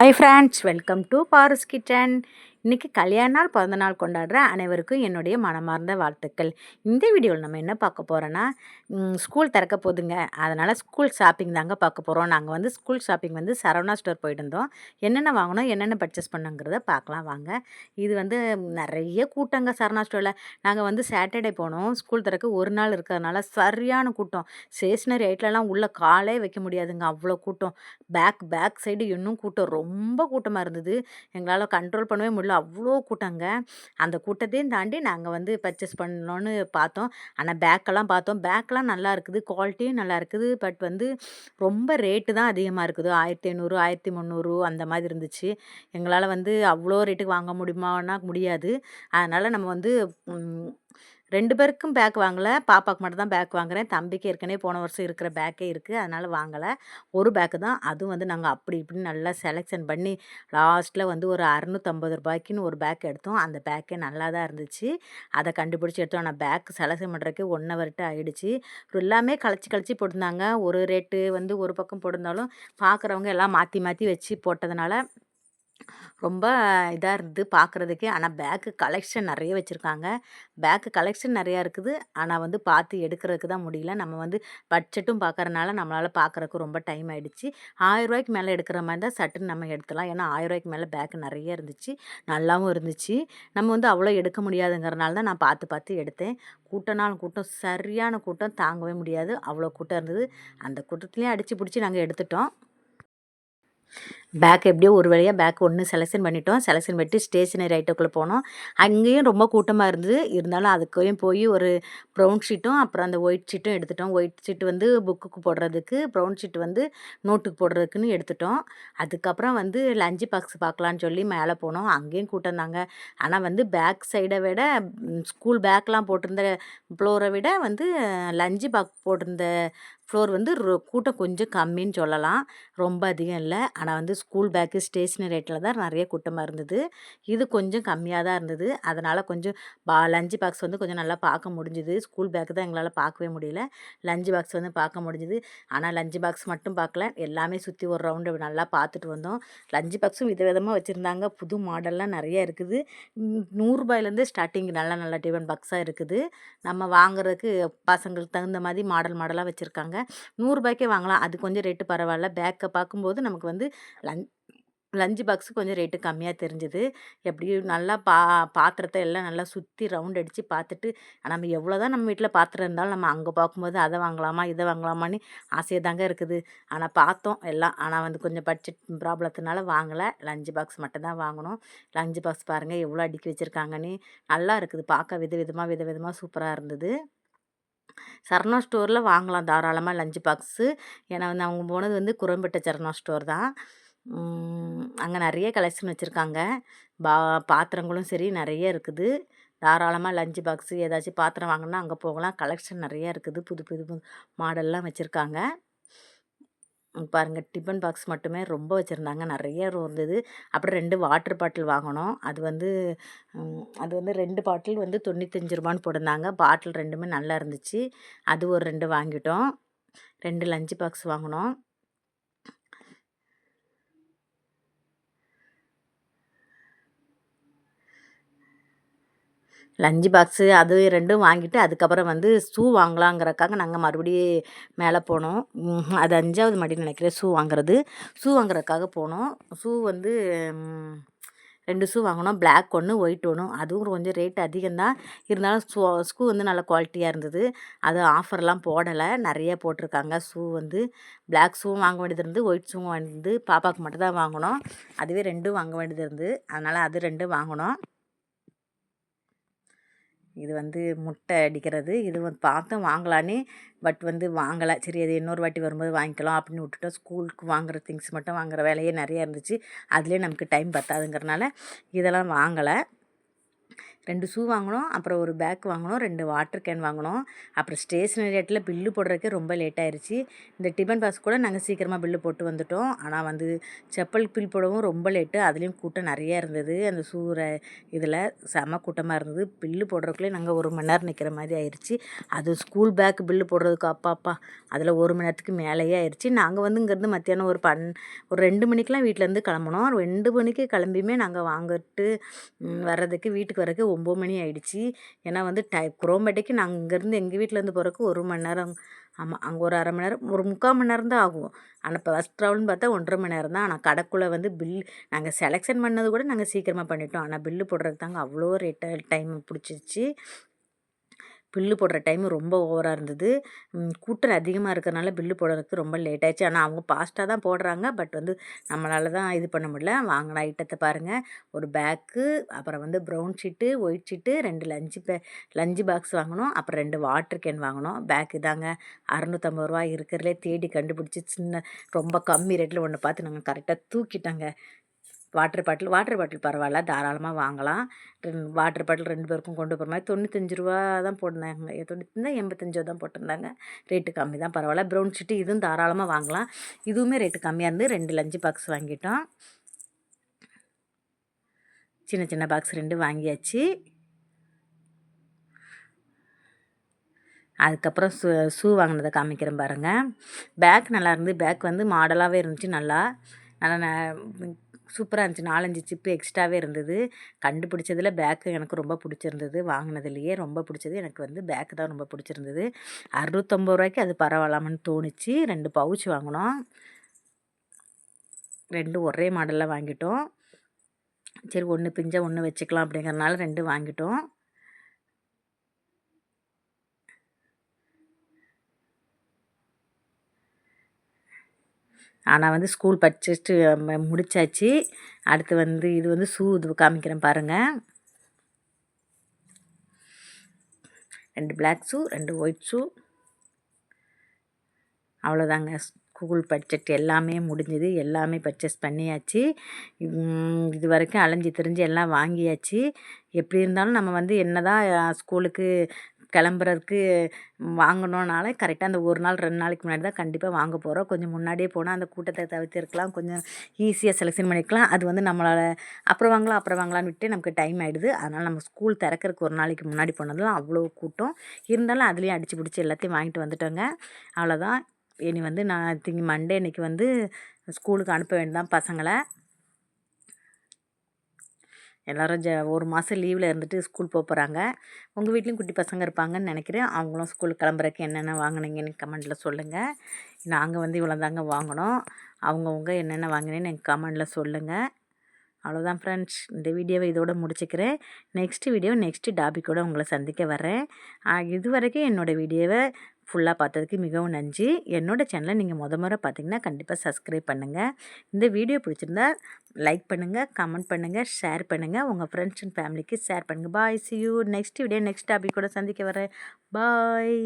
hi friends welcome to Paras kitchen இன்றைக்கி கல்யாண நாள் பிறந்த நாள் கொண்டாடுற அனைவருக்கும் என்னுடைய மனமார்ந்த வாழ்த்துக்கள். இந்த வீடியோவில் நம்ம என்ன பார்க்க போகிறோன்னா ஸ்கூல் திறக்க போதுங்க. அதனால் ஸ்கூல் ஷாப்பிங் தாங்க பார்க்க போகிறோம் நாங்கள் வந்து ஸ்கூல் ஷாப்பிங் வந்து சரவணா ஸ்டோர் போயிட்டு இருந்தோம். என்னென்ன வாங்கணும் என்னென்ன பர்ச்சேஸ் பண்ணுங்கிறத பார்க்கலாம் வாங்க. இது வந்து நிறைய கூட்டங்க சரவணா ஸ்டோரில். நாங்கள் வந்து சாட்டர்டே போனோம். ஸ்கூல் திறக்க ஒரு நாள் இருக்கிறதுனால சரியான கூட்டம். ஸ்டேஷ்னரி ஐட்லலாம் உள்ளே காலே வைக்க முடியாதுங்க. அவ்வளோ கூட்டம். பேக் பேக் சைடு இன்னும் கூட்டம். ரொம்ப கூட்டமாக இருந்தது. எங்களால் கண்ட்ரோல் பண்ணவே முடியல. அவ்வளோ கூட்டங்க. அந்த கூட்டத்தையும் தாண்டி நாங்கள் வந்து பர்ச்சேஸ் பண்ணணும்னு பார்த்தோம். ஆனால் பேக்கெல்லாம் பார்த்தோம். பேக்கெல்லாம் நல்லா இருக்குது. குவாலிட்டியும் நல்லா இருக்குது. பட் வந்து ரொம்ப ரேட்டு தான் அதிகமாக இருக்குது. ஆயிரத்தி ஐநூறு ஆயிரத்தி முந்நூறு அந்த மாதிரி இருந்துச்சு. எங்களால் வந்து அவ்வளோ ரேட்டுக்கு வாங்க முடியுமானா முடியாது. அதனால் நம்ம வந்து ரெண்டு பேருக்கும் பேக் வாங்கலை. பாப்பாவுக்கு மட்டும் தான் பேக் வாங்குகிறேன் தம்பிக்கு ஏற்கனவே போன வருஷம் இருக்கிற பேக்கே இருக்குது அதனால் வாங்கலை. ஒரு பேக்கு தான். அதுவும் வந்து நாங்கள் அப்படி இப்படின்னு நல்லா செலெக்ஷன் பண்ணி லாஸ்ட்டில் வந்து ஒரு அறநூற்றம்பது ரூபாய்க்குன்னு ஒரு பேக் எடுத்தோம். அந்த பேக்கே நல்லா தான் இருந்துச்சு. அதை கண்டுபிடிச்சி எடுத்தோம். ஆனால் பேக் செலெக்ஷன் பண்ணுறதுக்கு ஒன் ஹவர்ட்டு ஆகிடுச்சு எல்லாமே கழிச்சு கழிச்சு போட்டிருந்தாங்க. ஒரு ரேட்டு வந்து ஒரு பக்கம் போட்டிருந்தாலும் பார்க்குறவங்க எல்லாம் மாற்றி மாற்றி வச்சு போட்டதுனால ரொம்ப இதாக இருந்தது பார்க்குறதுக்கே ஆனால் பேக்கு கலெக்ஷன் நிறைய வச்சுருக்காங்க. பேக்கு கலெக்ஷன் நிறையா இருக்குது. ஆனால் வந்து பார்த்து எடுக்கிறதுக்கு தான் முடியல. நம்ம வந்து பட்ஜெட்டும் பார்க்குறனால நம்மளால் பார்க்குறக்கு ரொம்ப டைம் ஆகிடுச்சு ஆயிரரூவாய்க்கு மேலே எடுக்கிற மாதிரி தான் சட்டுன்னு நம்ம எடுத்துலாம் ஏன்னா ஆயிரரூவாய்க்கு மேலே பேக்கு நிறைய இருந்துச்சு. நல்லாவும் இருந்துச்சு. நம்ம வந்து அவ்வளோ எடுக்க முடியாதுங்கிறனால தான் நான் பார்த்து பார்த்து எடுத்தேன். கூட்டம்னாலும் கூட்டம் சரியான கூட்டம் தாங்கவே முடியாது. அவ்வளோ கூட்டம் இருந்தது. அந்த கூட்டத்துலேயும் அடித்து பிடிச்சி நாங்கள் எடுத்துட்டோம். பேக் எப்படியோ ஒரு வழியாக பேக் ஒன்று செலெக்ஷன் பண்ணிட்டோம். செலெக்ஷன் பண்ணிட்டு ஸ்டேஷனரி ஐட்டக்குள்ளே போனோம். அங்கேயும் ரொம்ப கூட்டமாக இருந்தது. இருந்தாலும் அதுக்கையும் போய் ஒரு ப்ரௌன் ஷீட்டும் அப்புறம் அந்த ஒயிட் ஷீட்டும் எடுத்துட்டோம். ஒயிட் ஷீட் வந்து புக்குக்கு போடுறதுக்கு ப்ரௌன் ஷீட் வந்து நோட்டுக்கு போடுறதுக்குன்னு எடுத்துட்டோம். அதுக்கப்புறம் வந்து லஞ்சு பாக்ஸ் பார்க்கலான்னு சொல்லி மேலே போனோம். அங்கேயும் கூட்டம் தாங்க. ஆனால் வந்து பேக் சைடை விட ஸ்கூல் பேக்லாம் போட்டிருந்த ஃப்ளோரை விட வந்து லஞ்சு பாக்ஸ் போட்டிருந்த ஃப்ளோர் வந்து கூட்டம் கொஞ்சம் கம்மின்னு சொல்லலாம். ரொம்ப அதிகம் இல்லை. ஆனால் வந்து ஸ்கூல் பேக்கு ஸ்டேஷ்னரி ரேட்டில் தான் நிறைய கூட்டமாக இருந்தது. இது கொஞ்சம் கம்மியாக தான் இருந்தது. அதனால் கொஞ்சம் பா லஞ்சு பாக்ஸ் வந்து கொஞ்சம் நல்லா பார்க்க முடிஞ்சுது. ஸ்கூல் பேக்கு தான் எங்களால் பார்க்கவே முடியல. லஞ்சு பாக்ஸ் வந்து பார்க்க முடிஞ்சுது. ஆனால் லஞ்சு பாக்ஸ் மட்டும் பார்க்கல. எல்லாமே சுற்றி ஒரு ரவுண்டு நல்லா பார்த்துட்டு வந்தோம். லஞ்சு பாக்ஸும் விதவிதமாக வச்சுருந்தாங்க. புது மாடல்லாம் நிறைய இருக்குது. நூறுரூபாயிலேருந்து ஸ்டார்டிங் நல்ல நல்ல டிஃபன் பாக்ஸாக இருக்குது. நம்ம வாங்குறதுக்கு பசங்களுக்கு தகுந்த மாதிரி மாடல் மாடலாக வச்சுருக்காங்க. நூறுரூபாய்க்கே வாங்கலாம். அது கொஞ்சம் ரேட்டு பரவாயில்ல. பேக்கை பார்க்கும்போது நமக்கு வந்து லஞ்ச் லஞ்சு பாக்ஸு கொஞ்சம் ரேட்டு கம்மியாக தெரிஞ்சுது. எப்படியும் நல்லா பா பாத்திரத்தை எல்லாம் நல்லா சுற்றி ரவுண்ட் அடித்து பார்த்துட்டு நம்ம எவ்வளோ தான் நம்ம வீட்டில் பாத்திரம் இருந்தாலும் நம்ம அங்கே பார்க்கும்போது அதை வாங்கலாமா இதை வாங்கலாமான்னு ஆசையாக தாங்க இருக்குது. ஆனால் பார்த்தோம் எல்லாம். ஆனால் வந்து கொஞ்சம் பட்ஜெட் ப்ராப்ளத்தினால வாங்கலை. லஞ்சு பாக்ஸ் மட்டும் தான் வாங்கணும். லஞ்சு பாக்ஸ் பாருங்கள் எவ்வளோ அடுக்கி வச்சுருக்காங்கன்னு நல்லா இருக்குது. பார்க்க வித விதமாக வித விதமாக சூப்பராக இருந்தது. சரணா ஸ்டோரில் வாங்கலாம் தாராளமாக லஞ்ச் பாக்ஸு. ஏன்னா வந்து அவங்க போனது வந்து குரம்பேட்டை சரணா ஸ்டோர் தான். அங்கே நிறைய கலெக்ஷன் வச்சுருக்காங்க. பா பாத்திரங்களும் சரி நிறைய இருக்குது. தாராளமாக லஞ்ச் பாக்ஸு ஏதாச்சும் பாத்திரம் வாங்கினா அங்கே போகலாம். கலெக்ஷன் நிறையா இருக்குது. புது புது மாடல்லாம் வச்சுருக்காங்க. பாருங்கள் டிஃபன் பாக்ஸ் மட்டுமே ரொம்ப வச்சுருந்தாங்க. நிறைய இருந்தது. அப்புறம் ரெண்டு வாட்டர் பாட்டில் வாங்கினோம் அது வந்து அது வந்து ரெண்டு பாட்டில் வந்து தொண்ணூத்தஞ்சு ரூபான்னு போட்டிருந்தாங்க. பாட்டில் ரெண்டுமே நல்லா இருந்துச்சு. அது ஒரு ரெண்டு வாங்கிட்டோம். ரெண்டு லஞ்ச் பாக்ஸ் வாங்கினோம். லஞ்சு பாக்ஸு அது ரெண்டும் வாங்கிட்டு அதுக்கப்புறம் வந்து ஷூ வாங்கலாங்கிறக்காக நாங்கள் மறுபடியும் மேலே போனோம். அது அஞ்சாவது மாடி நினைக்கிறேன் ஷூ வாங்குறது. ஷூ வாங்குறதுக்காக போனோம். ஷூ வந்து ரெண்டு ஷூ வாங்கினோம். பிளாக் ஒன்று ஒயிட் ஒன்று அதுவும் கொஞ்சம் ரேட் அதிகம்தான். இருந்தாலும் ஷூ ஷூ வந்து நல்ல குவாலிட்டியாக இருந்தது. அது ஆஃபர்லாம் போடலை. நிறைய போட்டிருக்காங்க. ஷூ வந்து பிளாக் ஷூவும் வாங்க வேண்டியது இருந்து ஒயிட் ஷூவும் வாங்கிருந்து பாப்பாவுக்கு மட்டும் தான் வாங்கினோம். அதுவே ரெண்டும் வாங்க வேண்டியது இருந்து. அதனால் அது ரெண்டும் வாங்கினோம். இது வந்து முட்டை அடிக்கிறது. இது வந்து பார்த்தோம் வாங்கலான்னு பட் வந்து வாங்கலை. சரி அது இன்னொரு வாட்டி வரும்போது வாங்கிக்கலாம் அப்படின்னு விட்டுட்டோம். ஸ்கூலுக்கு வாங்குகிற திங்ஸ் மட்டும் வாங்குகிற வேலையே நிறையா இருந்துச்சு. அதுலேயே நமக்கு டைம் பத்தாதுங்கிறனால இதெல்லாம் வாங்கலை. ரெண்டு ஷூ வாங்கினோம் அப்புறம் ஒரு பேக் வாங்கினோம் ரெண்டு வாட்டர் கேன் வாங்கினோம். அப்புறம் ஸ்டேஷ்னரி ரேட்டில் பில்லு போடுறதுக்கே ரொம்ப லேட் ஆயிடுச்சு இந்த டிபன் பாக்ஸ் கூட நாங்கள் சீக்கிரமாக பில்லு போட்டு வந்துட்டோம். ஆனால் வந்து செப்பல் பில் போடவும் ரொம்ப லேட்டு அதுலேயும் கூட்டம் நிறையா இருந்தது. அந்த சூற இதில் செம கூட்டமாக இருந்தது. பில்லு போடுறதுக்குள்ளே நாங்கள் ஒரு மணி நேரம் நிற்கிற மாதிரி ஆயிடுச்சு அது ஸ்கூல் பேக் பில்லு போடுறதுக்கு அப்பா அப்பா அதில் ஒரு மணி நேரத்துக்கு மேலேயே ஆயிடுச்சு நாங்கள் வந்து இங்கேருந்து மத்தியானம் ஒரு பன் ஒரு ரெண்டு மணிக்கெலாம் வீட்டிலேருந்து கிளம்புனோம். ரெண்டு மணிக்கு கிளம்பியுமே நாங்கள் வாங்கிட்டு வர்றதுக்கு வீட்டுக்கு வரதுக்கு ஒம்பது மணி ஆகிடுச்சி ஏன்னா வந்து டை குரோம்பேட்டைக்கு நாங்கள் இங்கேருந்து எங்கள் வீட்டிலேருந்து போகிறக்கு ஒரு மணி நேரம். ஆமாம் அங்கே ஒரு அரை மணி நேரம் ஒரு முக்கால் மணி நேரம் தான் ஆகும். ஆனால் இப்போ பஸ் ட்ராவல்னு பார்த்தா ஒன்றரை மணி நேரம் தான். ஆனால் கடைக்குள்ளே வந்து பில் நாங்கள் செலெக்ஷன் பண்ணது கூட நாங்கள் சீக்கிரமாக பண்ணிட்டோம். ஆனால் பில்லு போடுறதுக்கு தாங்க அவ்வளோ ரேட்டாக டைம் பிடிச்சிருச்சு. பில்லு போடுற டைம் ரொம்ப ஓவராக இருந்தது. கூட்டம் அதிகமாக இருக்கிறனால பில்லு போடுறதுக்கு ரொம்ப லேட் ஆயிடுச்சு. ஆனால் அவங்க ஃபாஸ்ட்டாக தான் போடுறாங்க. பட் வந்து நம்மளால தான் இது பண்ண முடியல. வாங்கின ஐட்டத்தை பாருங்கள் ஒரு பேக்கு அப்புறம் வந்து ப்ரௌன் ஷீட்டு ஒயிட் ஷீட்டு ரெண்டு லஞ்சு பே லஞ்சு பாக்ஸ் வாங்கினோம் அப்புறம் ரெண்டு வாட்டர் கேன் வாங்கினோம் பேக்கு தாங்க அறநூற்றம்பது ரூபா இருக்கிறதுலே தேடி கண்டுபிடிச்சி சின்ன ரொம்ப கம்மி ரேட்டில் ஒன்று பார்த்து நாங்கள் கரெக்டாக தூக்கிட்டாங்க. வாட்டர் பாட்டில் வாட்டர் பாட்டில் பரவாயில்ல தாராளமாக வாங்கலாம். வாட்டர் பாட்டில் ரெண்டு பேருக்கும் கொண்டு போகிற மாதிரி தொண்ணூத்தஞ்சு ரூபா தான் போட்டிருந்தாங்க. தொண்ணூத்தஞ்சு எண்பத்தஞ்சோ தான் போட்டிருந்தாங்க. ரேட்டு கம்மி தான் பரவாயில்ல. ப்ரௌன் ஷீட்டு இதுவும் தாராளமாக வாங்கலாம். இதுவுமே ரேட்டு கம்மியாக இருந்து ரெண்டு லஞ்சு பாக்ஸ் வாங்கிட்டோம். சின்ன சின்ன பாக்ஸ் ரெண்டு வாங்கியாச்சு. அதுக்கப்புறம் ஷூ ஷூ வாங்கினதை காமிக்கிறேன் பாருங்கள் பேக் நல்லா இருந்து பேக் வந்து மாடலாகவே இருந்துச்சு நல்லா. நல்லா சூப்பராக இருந்துச்சு. நாலஞ்சு சிப்பு எக்ஸ்ட்ராவே இருந்தது. கண்டுபிடிச்சதில் பேக்கு எனக்கு ரொம்ப பிடிச்சிருந்தது. வாங்கினதுலையே ரொம்ப பிடிச்சது. எனக்கு வந்து பேக்கு தான் ரொம்ப பிடிச்சிருந்தது. அறுநூத்தொம்பது ரூபாய்க்கு அது பரவாயில்லாமன்னு தோணுச்சு. ரெண்டு பவுச் வாங்கினோம். ரெண்டு ஒரே மாடலில் வாங்கிட்டோம். சரி ஒன்று பிஞ்ச ஒன்று வச்சுக்கலாம் அப்படிங்கிறனால ரெண்டு வாங்கிட்டோம். ஆனால் வந்து ஸ்கூல் படிச்சுட்டு முடித்தாச்சு அடுத்து வந்து இது வந்து ஷூ இது காமிக்கிறேன் பாருங்கள் ரெண்டு பிளாக் ஷூ ரெண்டு ஒயிட் ஷூ அவ்வளோதாங்க ஸ்கூல் பட்ஜெட் எல்லாமே முடிஞ்சுது. எல்லாமே பர்ச்சேஸ் பண்ணியாச்சு. இது வரைக்கும் அலைஞ்சி திரிஞ்சு எல்லாம் வாங்கியாச்சு. எப்படி இருந்தாலும் நம்ம வந்து என்ன தான் ஸ்கூலுக்கு கிளம்புறதுக்கு வாங்கணுன்னாலே கரெக்டாக அந்த ஒரு நாள் ரெண்டு நாளைக்கு முன்னாடி தான் கண்டிப்பாக வாங்க போகிறோம் கொஞ்சம் முன்னாடியே போனால் அந்த கூட்டத்தை தவிர்த்திருக்கலாம் கொஞ்சம் ஈஸியாக செலெக்ஷன் பண்ணிக்கலாம். அது வந்து நம்மளால் அப்புறம் வாங்கலாம் அப்புறம் வாங்கலான்னு விட்டு நமக்கு டைம் ஆகிடுது அதனால் நம்ம ஸ்கூல் திறக்கிறதுக்கு ஒரு நாளைக்கு முன்னாடி போனதெல்லாம் அவ்வளோ கூட்டம். இருந்தாலும் அதுலேயும் அடித்து பிடிச்சி எல்லாத்தையும் வாங்கிட்டு வந்துட்டோங்க. அவ்வளோதான் இனி வந்து நான் திங்க மண்டே இன்றைக்கி வந்து ஸ்கூலுக்கு அனுப்ப வேண்டாம் பசங்களை. எல்லோரும் ஜ ஒரு மாதம் லீவில் இருந்துட்டு ஸ்கூல் போக போகிறாங்க உங்கள் வீட்லேயும் குட்டி பசங்க இருப்பாங்கன்னு நினைக்கிறேன். அவங்களும் ஸ்கூல் கிளம்புறக்கு என்னென்ன வாங்கினீங்கன்னு கமெண்ட்டில் சொல்லுங்கள் நாங்கள் வந்து இவ்வளோ தாங்க வாங்கினோம். அவங்கவுங்க என்னென்ன வாங்கினேன்னு எனக்கு கமெண்டில் சொல்லுங்கள் அவ்வளோதான் ஃப்ரெண்ட்ஸ் இந்த வீடியோவை இதோடு முடிச்சுக்கிறேன். நெக்ஸ்ட் வீடியோ நெக்ஸ்ட்டு டாபிக்கோடு உங்களை சந்திக்க வரேன் இது வரைக்கும் என்னோடய வீடியோவை ஃபுல்லாக பார்த்ததுக்கு மிகவும் நன்றி. என்னோடய சேனலை நீங்கள் முத முறை பார்த்தீங்கன்னா கண்டிப்பாக சப்ஸ்கிரைப் பண்ணுங்கள் இந்த வீடியோ பிடிச்சிருந்தா லைக் பண்ணுங்கள் கமெண்ட் பண்ணுங்கள் ஷேர் பண்ணுங்கள் உங்கள் ஃப்ரெண்ட்ஸ் அண்ட் ஃபேமிலிக்கு ஷேர் பண்ணுங்கள் bye see you next video next topic கூட சந்திக்க வரேன். பாய்.